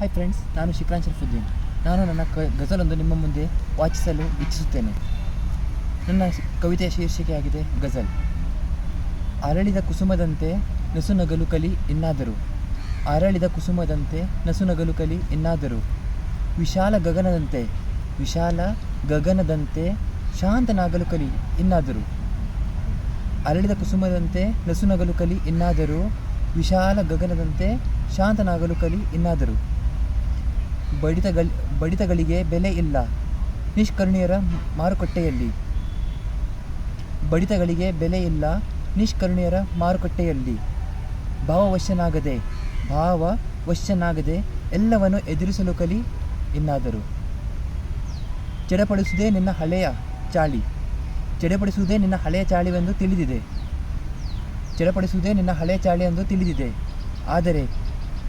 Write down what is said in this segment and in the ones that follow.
Hi friends ನಾನು ಶಿಕ್ರಾನ್ ಶರಫುದ್ದೀನ್ ನಾನು ನನ್ನ ಕ, ಗಜಲೊಂದು ನಿಮ್ಮ ಮುಂದೆ ವಾಚಿಸಲು ಇಚ್ಛಿಸುತ್ತೇನೆ. ನನ್ನ ಕವಿತೆಯ ಶೀರ್ಷಿಕೆಯಾಗಿದೆ ಗಜಲ್. ಅರಳಿದ ಕುಸುಮದಂತೆ ನಸುನಗಲು ಕಲಿ ಇನ್ನಾದರೂ. ಅರಳಿದ ಕುಸುಮದಂತೆ ನಸುನಗಲು ಕಲಿ ಇನ್ನಾದರೂ. ವಿಶಾಲ ಗಗನದಂತೆ ವಿಶಾಲ ಗಗನದಂತೆ ಶಾಂತನಾಗಲು ಕಲಿ ಇನ್ನಾದರೂ. ಅರಳಿದ ಕುಸುಮದಂತೆ ನಸುನಗಲು ಕಲಿ ಇನ್ನಾದರೂ. ವಿಶಾಲ ಗಗನದಂತೆ ಶಾಂತನಾಗಲು ಕಲಿ ಇನ್ನಾದರೂ. ಬಡಿತಗಳ ಬಡಿತಗಳಿಗೆ ಬೆಲೆ ಇಲ್ಲ. ನಿಷ್ಕರುಣಿಯರ ಮಾರುಕಟ್ಟೆಯಲ್ಲಿ. ಬಡಿತಗಳಿಗೆ ಬೆಲೆ ಇಲ್ಲ, ನಿಷ್ಕರುಣಿಯರ ಮಾರುಕಟ್ಟೆಯಲ್ಲಿ. ಭಾವವಶ್ಯನಾಗದೆ ಭಾವವಶ್ಯನಾಗದೆ ಎಲ್ಲವನ್ನು ಎದುರಿಸಲು ಕಲಿ ಇನ್ನಾದರೂ. ಚಡಪಡಿಸುವುದೇ ನಿನ್ನ ಹಳೆಯ ಚಾಳಿ. ಚಡಪಡಿಸುವುದೇ ನಿನ್ನ ಹಳೆಯ ಚಾಳಿವೆಂದು ತಿಳಿದಿದೆ. ಚಡಪಡಿಸುವುದೇ ನಿನ್ನ ಹಳೆಯ ಚಾಳಿ ಎಂದು ತಿಳಿದಿದೆ. ಆದರೆ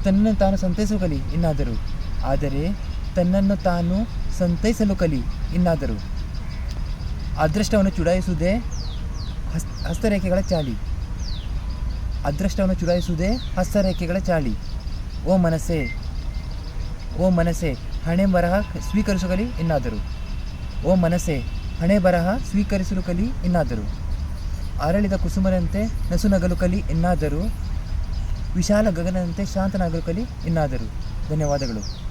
ತನ್ನನ್ನು ತಾನು ಸಂತೈಸಲು ಕಲಿ ಇನ್ನಾದರೂ. ಆದರೆ ತನ್ನನ್ನು ತಾನು ಸಂತೈಸಲು ಕಲಿ. ಇನ್ನಾದರೂ ಅದೃಷ್ಟವನ್ನು ಚುಡಾಯಿಸುವುದೇ ಹಸ್, ಹಸ್ತರೇಖೆಗಳ ಚಾಳಿ. ಅದೃಷ್ಟವನ್ನು ಚುಡಾಯಿಸುವುದೇ ಹಸ್ತರೇಖೆಗಳ ಚಾಳಿ. ಓ ಮನಸ್ಸೆ ಓ ಮನಸ್ಸೆ, ಹಣೆ ಬರಹ ಸ್ವೀಕರಿಸಲು ಕಲಿ, ಇನ್ನಾದರೂ. ಓ ಮನಸ್ಸೆ, ಹಣೆ ಬರಹ ಸ್ವೀಕರಿಸಲು ಕಲಿ, ಇನ್ನಾದರೂ. ಅರಳಿದ ಕುಸುಮರಂತೆ ನಸುನಗಲು ಕಲಿ, ಇನ್ನಾದರೂ. ವಿಶಾಲ ಗಗನದಂತೆ ಶಾಂತನಾಗಲು ಕಲಿ, ಇನ್ನಾದರೂ. ಧನ್ಯವಾದಗಳು.